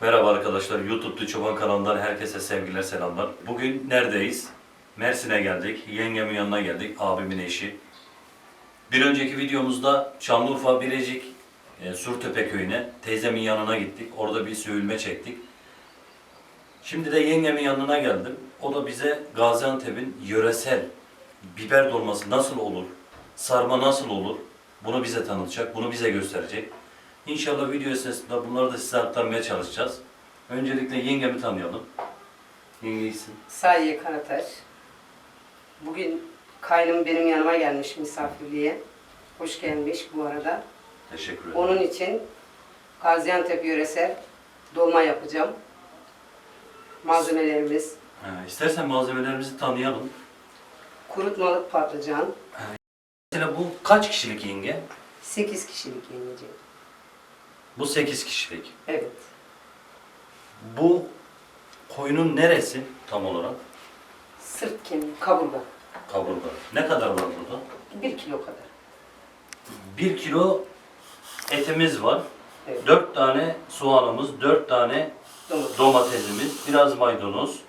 Merhaba arkadaşlar, YouTube'da Çoban kanalından herkese sevgiler, selamlar. Bugün neredeyiz? Mersin'e geldik, yengemin yanına geldik, abimin eşi. Bir önceki videomuzda Şanlıurfa Bilecik e, Surtepe köyüne, teyzemin yanına gittik. Orada bir söğülme çektik. Şimdi de yengemin yanına geldim. O da bize Gaziantep'in yöresel biber dolması nasıl olur, sarma nasıl olur bunu bize tanıtacak, bunu bize gösterecek. İnşallah video esnasında bunları da size aktarmaya çalışacağız. Öncelikle yengemi tanıyalım. Yenge iyisin. Sahiye Karataş. Bugün kaynım benim yanıma gelmiş misafirliğe. Hoş gelmiş bu arada. Teşekkür ederim. Onun için Gaziantep yöresel dolma yapacağım. Malzemelerimiz Ha, istersen malzemelerimizi tanıyalım. kurutmalık patlıcan, Mesela bu kaç kişilik yenge? 8 kişilik yenecek. Bu 8 kişilik. Evet. Bu koyunun neresi tam olarak? Sırt kemiği, kaburga. Kaburga. Ne kadar var burada? 1 kilo kadar. 1 kilo etimiz var. Evet. 4 tane soğanımız, 4 tane Domates. domatesimiz, biraz maydanoz,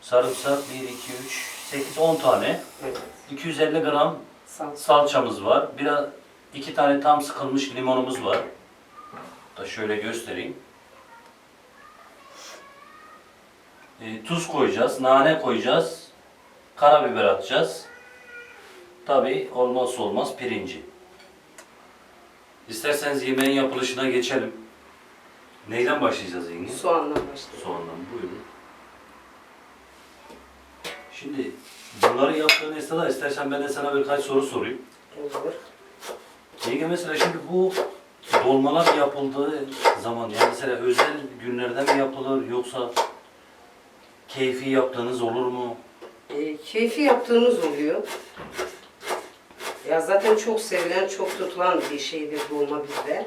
sarımsak 1, 2, 3, 8, 10 tane. Evet. 250 gram Salça. salçamız var. Biraz iki tane tam sıkılmış limonumuz var. Da şöyle göstereyim. E, tuz koyacağız, nane koyacağız, karabiber atacağız. Tabi olmazsa olmaz pirinci. İsterseniz yemeğin yapılışına geçelim. Neyden başlayacağız yenge? Soğanla başlayalım. Soğandan buyurun. Şimdi bunları yaptığın esnada istersen ben de sana birkaç soru sorayım. Olur. Yenge mesela şimdi bu dolmalar yapıldığı zaman yani mesela özel günlerde mi yapılır yoksa keyfi yaptığınız olur mu? E, keyfi yaptığımız oluyor. Ya zaten çok sevilen, çok tutulan bir şeydir dolma bizde.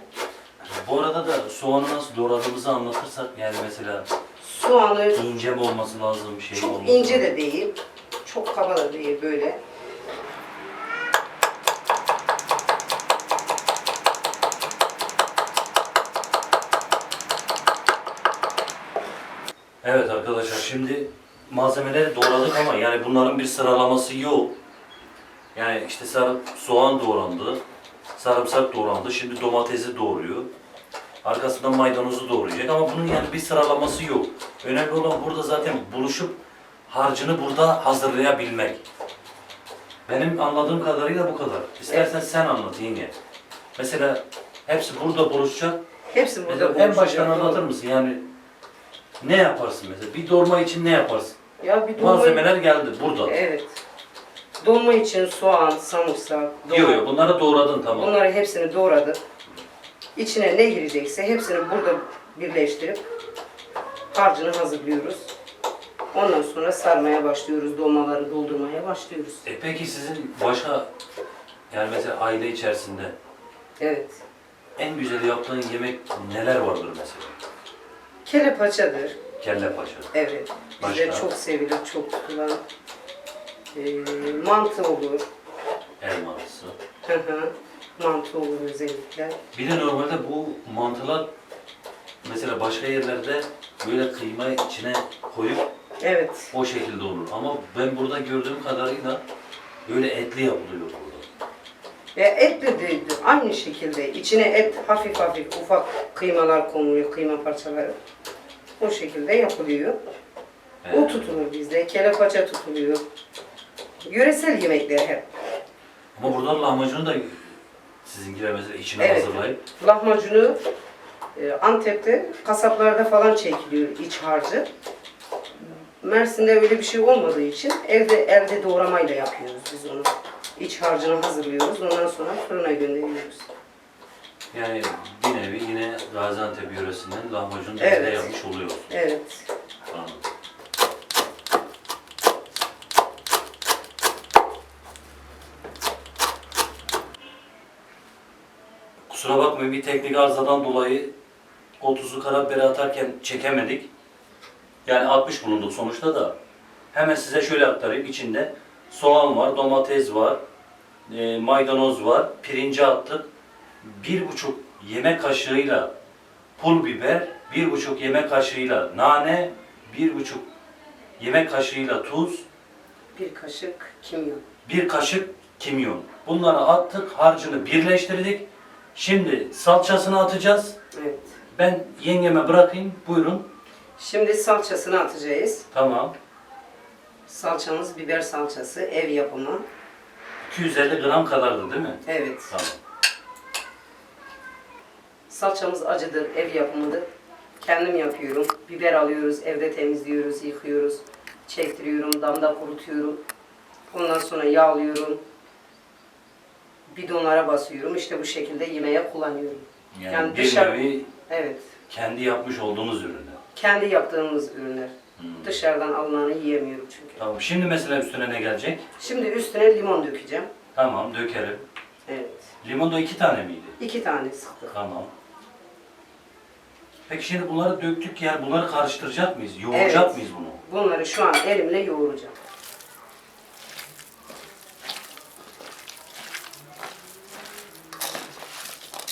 Bu arada da soğanı nasıl doğradığımızı anlatırsak yani mesela Soğanı ince mi olması lazım şey mi çok olması ince lazım? de değil, çok kaba da değil böyle. Evet arkadaşlar şimdi malzemeleri doğradık ama yani bunların bir sıralaması yok. Yani işte sarı, soğan doğrandı, sarımsak doğrandı, şimdi domatesi doğruyor. Arkasından maydanozu doğrayacak ama bunun yani bir sıralaması yok. Önemli olan burada zaten buluşup harcını burada hazırlayabilmek. Benim anladığım kadarıyla bu kadar. İstersen sen anlat yenge. Mesela hepsi burada buluşacak. Hepsi burada Mesela en baştan buluşacak. anlatır mısın? Yani ne yaparsın mesela? Bir dolma için ne yaparsın? Ya bir dolma... Malzemeler geldi burada. Evet. Dolma için soğan, samırsak, Yok yok bunları doğradın tamam. Bunları hepsini doğradık. İçine ne girecekse hepsini burada birleştirip harcını hazırlıyoruz. Ondan sonra sarmaya başlıyoruz, dolmaları doldurmaya başlıyoruz. E peki sizin başka yani mesela aile içerisinde Evet. en güzel yaptığın yemek neler vardır mesela? Kelle paçadır. Kelle paça. Evet. Başka? çok sevilir, çok tutulan. Ee, mantı olur. Elması. Hı hı. mantı olur özellikle. Bir de normalde bu mantılar mesela başka yerlerde böyle kıyma içine koyup Evet. o şekilde olur. Ama ben burada gördüğüm kadarıyla böyle etli yapılıyor burada. Ve et de değildir. Aynı şekilde içine et hafif hafif ufak kıymalar konuluyor, kıyma parçaları. O şekilde yapılıyor. O Evet. tutulur bizde. Kelle paça tutuluyor. Yöresel yemekler hep. Ama buradan lahmacunu da sizinkiler mesela içine Evet. hazırlayıp Lahmacunu e, Antep'te kasaplarda falan çekiliyor iç harcı. Mersin'de öyle bir şey olmadığı için evde elde doğramayla yapıyoruz biz onu. İç harcını hazırlıyoruz. Ondan sonra fırına gönderiyoruz. yani bir nevi yine Gaziantep yöresinden lahmacunu da evde Evet. yapmış oluyoruz. Evet. Anladım. Kusura bakmayın bir teknik arızadan dolayı o tuzu karabiberi atarken çekemedik. Yani 60 bulunduk sonuçta da. Hemen size şöyle aktarayım. İçinde soğan var, domates var, e, maydanoz var, pirinci attık. Bir buçuk yemek kaşığıyla pul biber, bir buçuk yemek kaşığıyla nane, bir buçuk yemek kaşığıyla tuz, Bir kaşık kimyon. bir kaşık kimyon. Bunları attık, harcını birleştirdik. Şimdi salçasını atacağız. Evet. Ben yengeme bırakayım. Buyurun. Şimdi salçasını atacağız. Tamam. Salçamız biber salçası, ev yapımı. 250 gram kadardı değil mi? Evet. Tamam. Salçamız acıdır, ev yapımıdır. Kendim yapıyorum. Biber alıyoruz, evde temizliyoruz, yıkıyoruz. Çektiriyorum, damda kurutuyorum. Ondan sonra yağlıyorum. Bidonlara basıyorum. İşte bu şekilde yemeğe kullanıyorum. Yani, Yani bir dışarı- nevi Evet. kendi yapmış olduğunuz ürünler. Kendi yaptığımız ürünler. Hmm. Dışarıdan alınanı yiyemiyorum çünkü. Tamam. Şimdi mesela üstüne ne gelecek? Şimdi üstüne limon dökeceğim. Tamam, dökelim. Evet. Limon da iki tane miydi? İki tane sıktık. Tamam. Peki şimdi bunları döktük yani bunları karıştıracak mıyız? Yoğuracak Evet. mıyız bunu? Bunları şu an elimle yoğuracağım.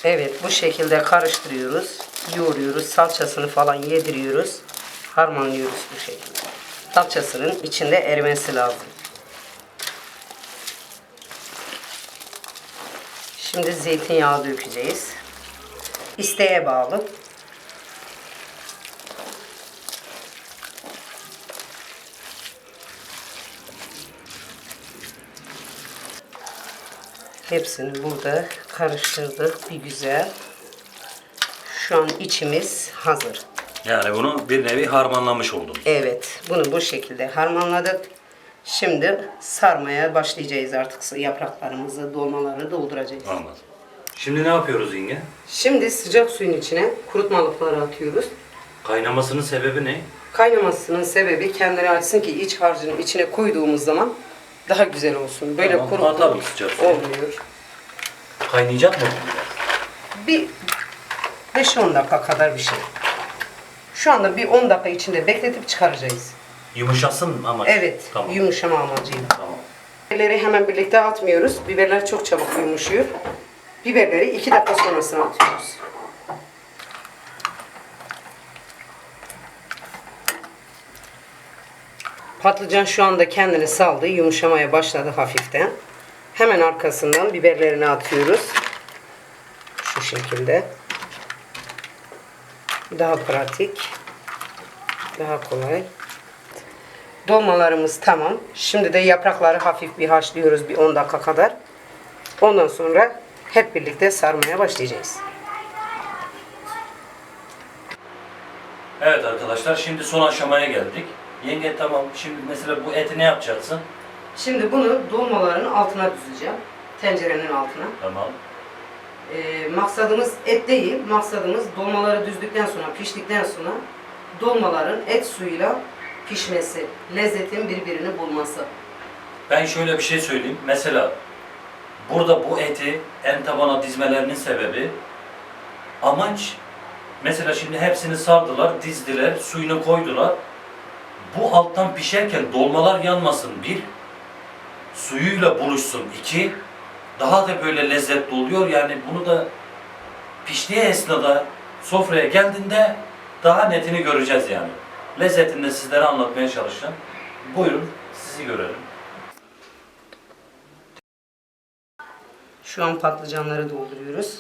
Evet bu şekilde karıştırıyoruz. Yoğuruyoruz. Salçasını falan yediriyoruz. Harmanlıyoruz bu şekilde. Salçasının içinde erimesi lazım. Şimdi zeytinyağı dökeceğiz. İsteğe bağlı. Hepsini burada karıştırdık bir güzel. Şu an içimiz hazır. Yani bunu bir nevi harmanlamış oldum. Evet, bunu bu şekilde harmanladık. Şimdi sarmaya başlayacağız artık yapraklarımızı, dolmaları dolduracağız. Anladım. Şimdi ne yapıyoruz yenge? Şimdi sıcak suyun içine kurutmalıkları atıyoruz. Kaynamasının sebebi ne? Kaynamasının sebebi kendini açsın ki iç harcını içine koyduğumuz zaman daha güzel olsun. Böyle Tamam, kuru atalım sıcak olmuyor. Kaynayacak mı? Bir 5-10 dakika kadar bir şey. Şu anda bir 10 dakika içinde bekletip çıkaracağız. Yumuşasın ama. Evet, Tamam. yumuşama amacıyla. Tamam. Biberleri hemen birlikte atmıyoruz. Biberler çok çabuk yumuşuyor. Biberleri 2 dakika sonrasına atıyoruz. Patlıcan şu anda kendini saldı. Yumuşamaya başladı hafiften. Hemen arkasından biberlerini atıyoruz. Şu şekilde. Daha pratik. Daha kolay. Dolmalarımız tamam. Şimdi de yaprakları hafif bir haşlıyoruz bir 10 dakika kadar. Ondan sonra hep birlikte sarmaya başlayacağız. Evet arkadaşlar şimdi son aşamaya geldik. Yenge tamam şimdi mesela bu eti ne yapacaksın? Şimdi bunu dolmaların altına düzeceğim. Tencerenin altına. Tamam. Ee, maksadımız et değil. Maksadımız dolmaları düzdükten sonra, piştikten sonra dolmaların et suyuyla pişmesi. Lezzetin birbirini bulması. Ben şöyle bir şey söyleyeyim. Mesela burada bu eti en tabana dizmelerinin sebebi amaç mesela şimdi hepsini sardılar, dizdiler, suyunu koydular. Bu alttan pişerken dolmalar yanmasın bir, suyuyla buluşsun iki, daha da böyle lezzetli oluyor. Yani bunu da piştiği esnada sofraya geldiğinde daha netini göreceğiz yani. Lezzetini de sizlere anlatmaya çalışacağım. Buyurun sizi görelim. Şu an patlıcanları dolduruyoruz.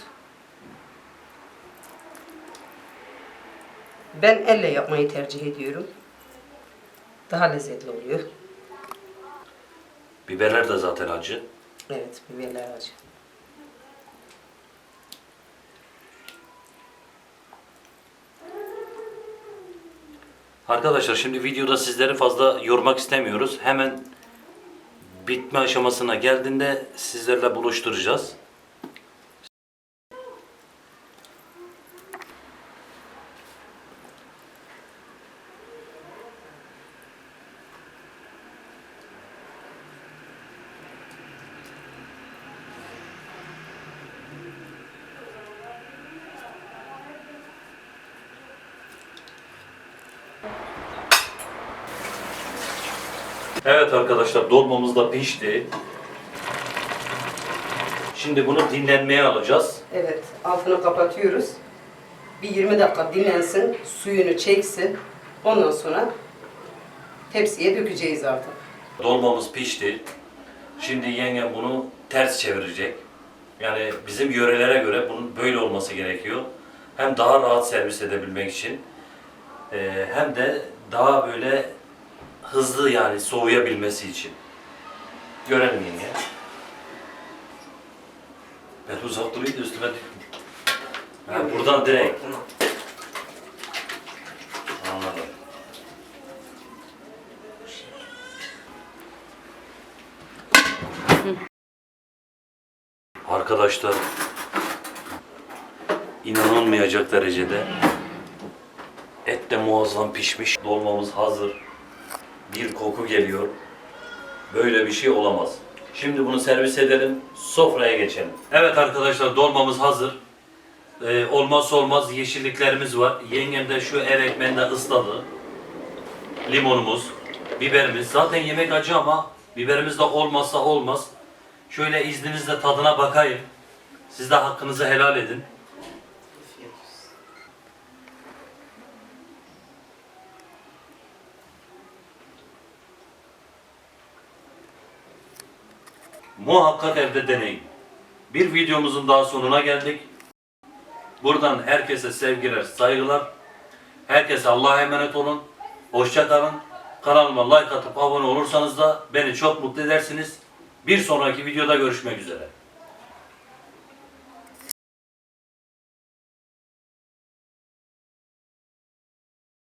Ben elle yapmayı tercih ediyorum. Daha lezzetli oluyor. Biberler de zaten acı. Evet, biberler acı. Arkadaşlar şimdi videoda sizleri fazla yormak istemiyoruz. Hemen bitme aşamasına geldiğinde sizlerle buluşturacağız. Evet arkadaşlar dolmamız da pişti. Şimdi bunu dinlenmeye alacağız. Evet, altını kapatıyoruz. Bir 20 dakika dinlensin, suyunu çeksin. Ondan sonra tepsiye dökeceğiz artık. Dolmamız pişti. Şimdi yengem bunu ters çevirecek. Yani bizim yörelere göre bunun böyle olması gerekiyor. Hem daha rahat servis edebilmek için e, hem de daha böyle hızlı yani soğuyabilmesi için. Görelim yenge. Ben uzak durayım da üstüme. Ha, buradan direkt. Anladım. Arkadaşlar inanılmayacak derecede et de muazzam pişmiş. Dolmamız hazır. Bir koku geliyor. Böyle bir şey olamaz. Şimdi bunu servis edelim. Sofraya geçelim. Evet arkadaşlar dolmamız hazır. Ee, olmazsa olmaz yeşilliklerimiz var. Yengem de şu ev ekmeğinde ısladı. Limonumuz, biberimiz. Zaten yemek acı ama biberimiz de olmazsa olmaz. Şöyle izninizle tadına bakayım. Siz de hakkınızı helal edin. Muhakkak evde deneyin. Bir videomuzun daha sonuna geldik. Buradan herkese sevgiler, saygılar. Herkese Allah'a emanet olun. Hoşça kalın. Kanalıma like atıp abone olursanız da beni çok mutlu edersiniz. Bir sonraki videoda görüşmek üzere.